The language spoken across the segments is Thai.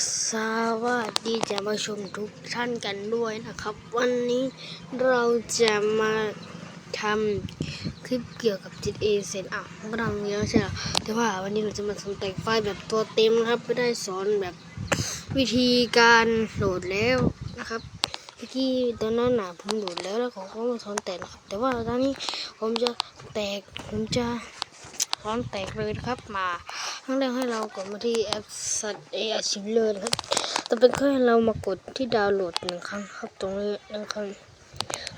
สวัสดีจะมาชมทุกท่านกันด้วยนะครับ วันนี้เราจะมาทำคลิปเกี่ยวกับ GTA เอเซนอะก็ทำเยอะใช่ไหมแต่ว่าวันนี้เราจะมาสอนแต่งไฟล์แบบตัวเต็มนะครับไม่ได้สอนแบบวิธีการโหลดแล้วนะครับเมื่อกี้ตอนนั้นน่ะผมโหลดแล้วแล้วผมก็มาสอนแต่งนะครับ แต่ว่าตอนนี้ผมจะแตกผมจะพร้อมแตกเลยนะครับมา ทั้งแรกให้เรากดมาที่แอปสัตว์เออาชิมเลยครับต่อไปก็ให้เรามากดที่ดาวน์โหลดหนึ่งครั้งครับตรงนี้หนึ่งครั้ง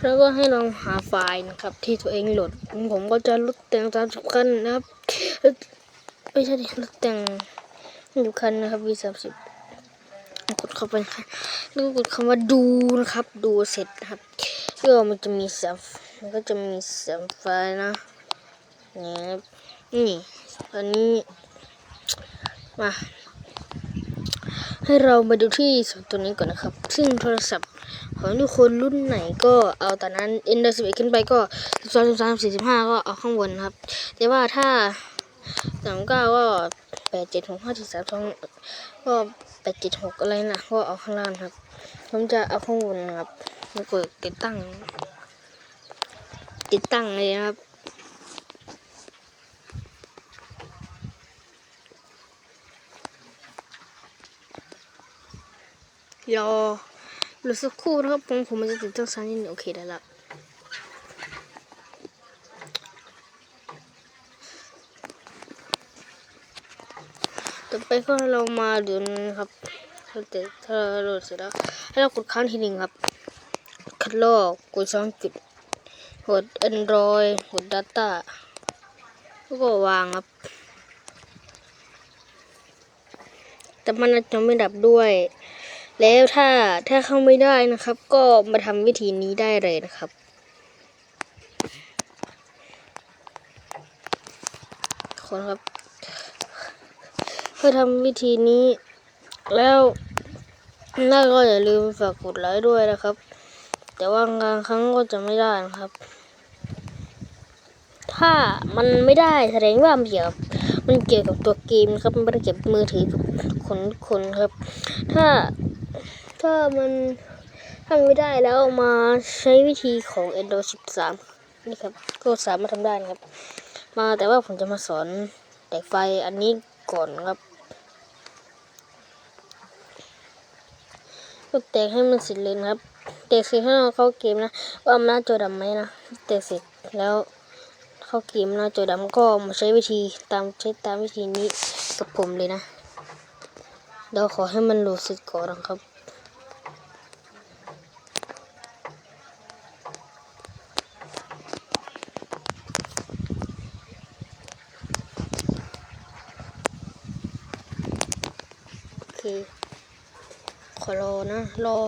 แล้วก็ให้เราหาไฟล์นะครับ ที่ตัวเองโหลด ผมก็จะลดแต่งตามสำคัญนะครับไม่ใช่ดิลดแต่งสำคัญนะครับวีสามสิบกดเข้าไปครับแล้วกดคำว่าดูนะครับ ดูเสร็จนะครับก็มันจะมีสามมันก็จะมีสามไฟล์นะนี่ครับนี่ตอนนี้ มา ให้เรามาดูที่สตัวนี้ก่อนนะครับ ซึ่งโทรศัพท์ของทุกคนรุ่นไหนก็เอาแตอนนั้น Ender 11ขึ้นไปก็12 13 45ก็เอาข้างบนครับ แต่ว่าถ้า39ก็8 7 6 5 4 3 2ก็8 7 6อะไรนะก็เอาข้างล่างครับ ผมจะเอาข้างบนครับแล้วกดติดตั้ง ติดตั้งเลยครับ รอรอสักครู่นะครับผมผมมันจะติดตั้งซันนี่โอเคได้ละต่อไปก็เรามาดูนะครับถ้าเกิดถ้าเราโหลดเสร็จแล้วให้เรากดค้างทีหนึ่งครับคัดลอกกดสองจุดกด Android กด Data แล้วก็วางครับ แต่มันอาจจะไม่ดับด้วย แล้วถ้าถ้าเข้าไม่ได้นะครับ ก็มาทำวิธีนี้ได้เลยนะครับ คนครับเพื่อทำวิธีนี้ แล้วน่าก็อย่าลืมฝากกดไลค์ด้วยนะครับ แต่ว่าบางครั้งก็จะไม่ได้นะครับ ถ้ามันไม่ได้แสดงว่ามันเกี่ยวกับมันเกี่ยวกับตัวเกมนะครับมันไม่ได้เกี่ยวกับมือถือคนคนครับ ถ้า ถ้ามันทำไม่ได้แล้วมาใช้วิธีของ Endo 13 นี่ครับ ก็สามารถทำได้นะครับ มาแต่ว่าผมจะมาสอนแตกไฟอันนี้ก่อนครับ ก็แตกให้มันเสร็จเลยนะครับ แตกเสร็จให้เราเข้าเกมนะ ว่าหน้าจอดำไหมนะ แตกเสร็จแล้วเข้าเกมน้าจอดำก็มาใช้วิธีตามใช้ตามวิธีนี้กับผมเลยนะ เดี๋ยวขอให้มันโหลดเสร็จก่อนนะครับ โอเค ขอรอนะ รอ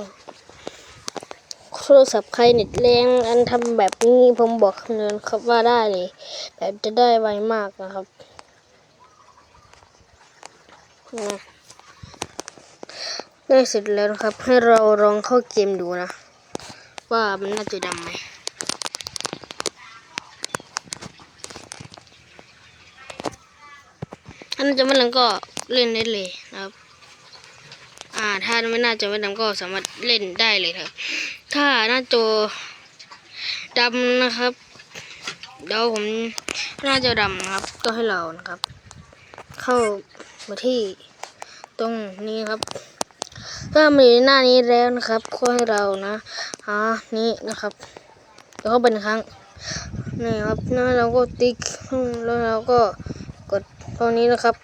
โทรศัพท์ใครเน็ตแรงอันทำแบบนี้ผมบอกคำนวณครับว่าได้เลย แบบจะได้ไวมากนะครับนะได้เสร็จแล้วนะครับ ให้เราลองเข้าเกมดูนะ ว่ามันน่าจะดำไหมถ้าน่าจะไม่ดังก็เล่นได้เลยนะครับ อ่า ถ้าไม่น่าจะไม่ดำก็สามารถเล่นได้เลยครับ ถ้าหน้าจอดำนะครับเดี๋ยวผมน้าจอดำนะครับ ก็ให้เรานะครับ เข้ามาที่ตรงนี้ครับถ้ามีหน้านี้แล้วนะครับก็ให้เรานะหานี้นะครับแล้วก็เป็นครั้งนี่ครับแล้วเราก็ติ๊กแล้วเราก็กดตรงนี้นะครับ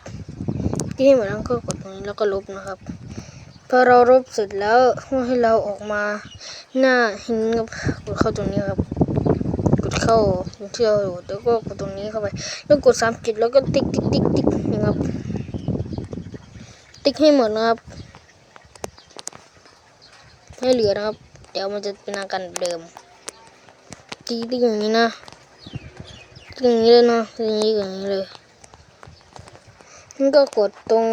ที่เหมือนนั้นก็กดตรงนี้แล้วก็ลบนะครับ พอเราลบเสร็จแล้วให้เราออกมาหน้าหินครับกดเข้าตรงนี้ครับ กดเข้าที่เราอยู่แล้วก็กดตรงนี้เข้าไป แล้วกดสามจุดแล้วก็ติ๊กติ๊กติ๊กติ๊กนี่ครับ ติ๊กให้หมดนะครับ ให้เหลือนะครับ เดี๋ยวมันจะเป็นอาการเดิมติ๊กติ๊กอย่างนี้นะติ๊กอย่างนี้เลยนะติ๊กอย่างนี้อย่างนี้เลยนี่ก็กดตรง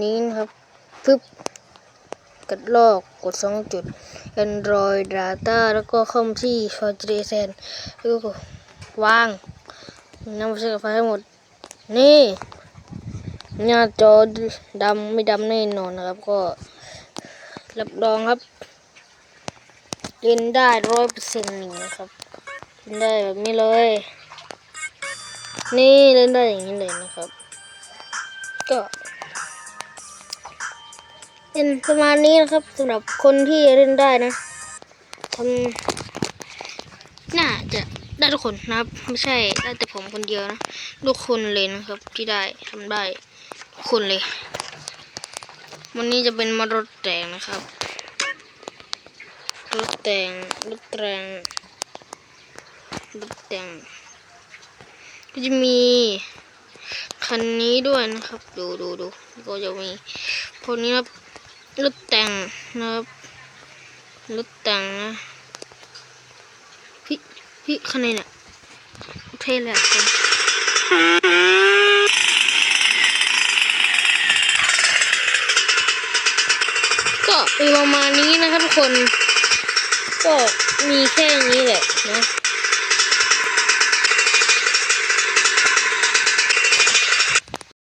นี้นะครับปึ๊บ กดลอกกดสองจุด Android Data แล้วก็เข้ามที่ f o r t r a c e n แล้วก็วางนำไปใช้กับไฟล์ทั้หมด นี่ หน้าจอดำไม่ดำแน่นอนนะครับ ก็รับรองครับ เล่นได้ร้อยเปอร์เซ็นต์นะครับ เล่นได้แบบนี้เลย นี่เล่นได้อย่างนี้เลยนะครับ ก็ เป็นประมาณนี้นะครับสำหรับคนที่เล่นได้นะทำน่าจะได้ทุกคนนะครับ ไม่ใช่ได้แต่ผมคนเดียวนะทุกคนเลยนะครับ ที่ได้ทำได้ทุกคนเลย วันนี้จะเป็นมารถแต่งนะครับรถแต่งรถแต่งรถแต่งก็จะมีคันนี้ด้วยนะครับ ดูดูดูก็จะมีพวกนี้ครับ รถแต่งนะครับรถแต่งนะพี่พี่คันไหนเนี่ยเท่เลยอะคุณก็มีประมาณนี้นะครับทุกคน ก็มีแค่นี้แหละนะ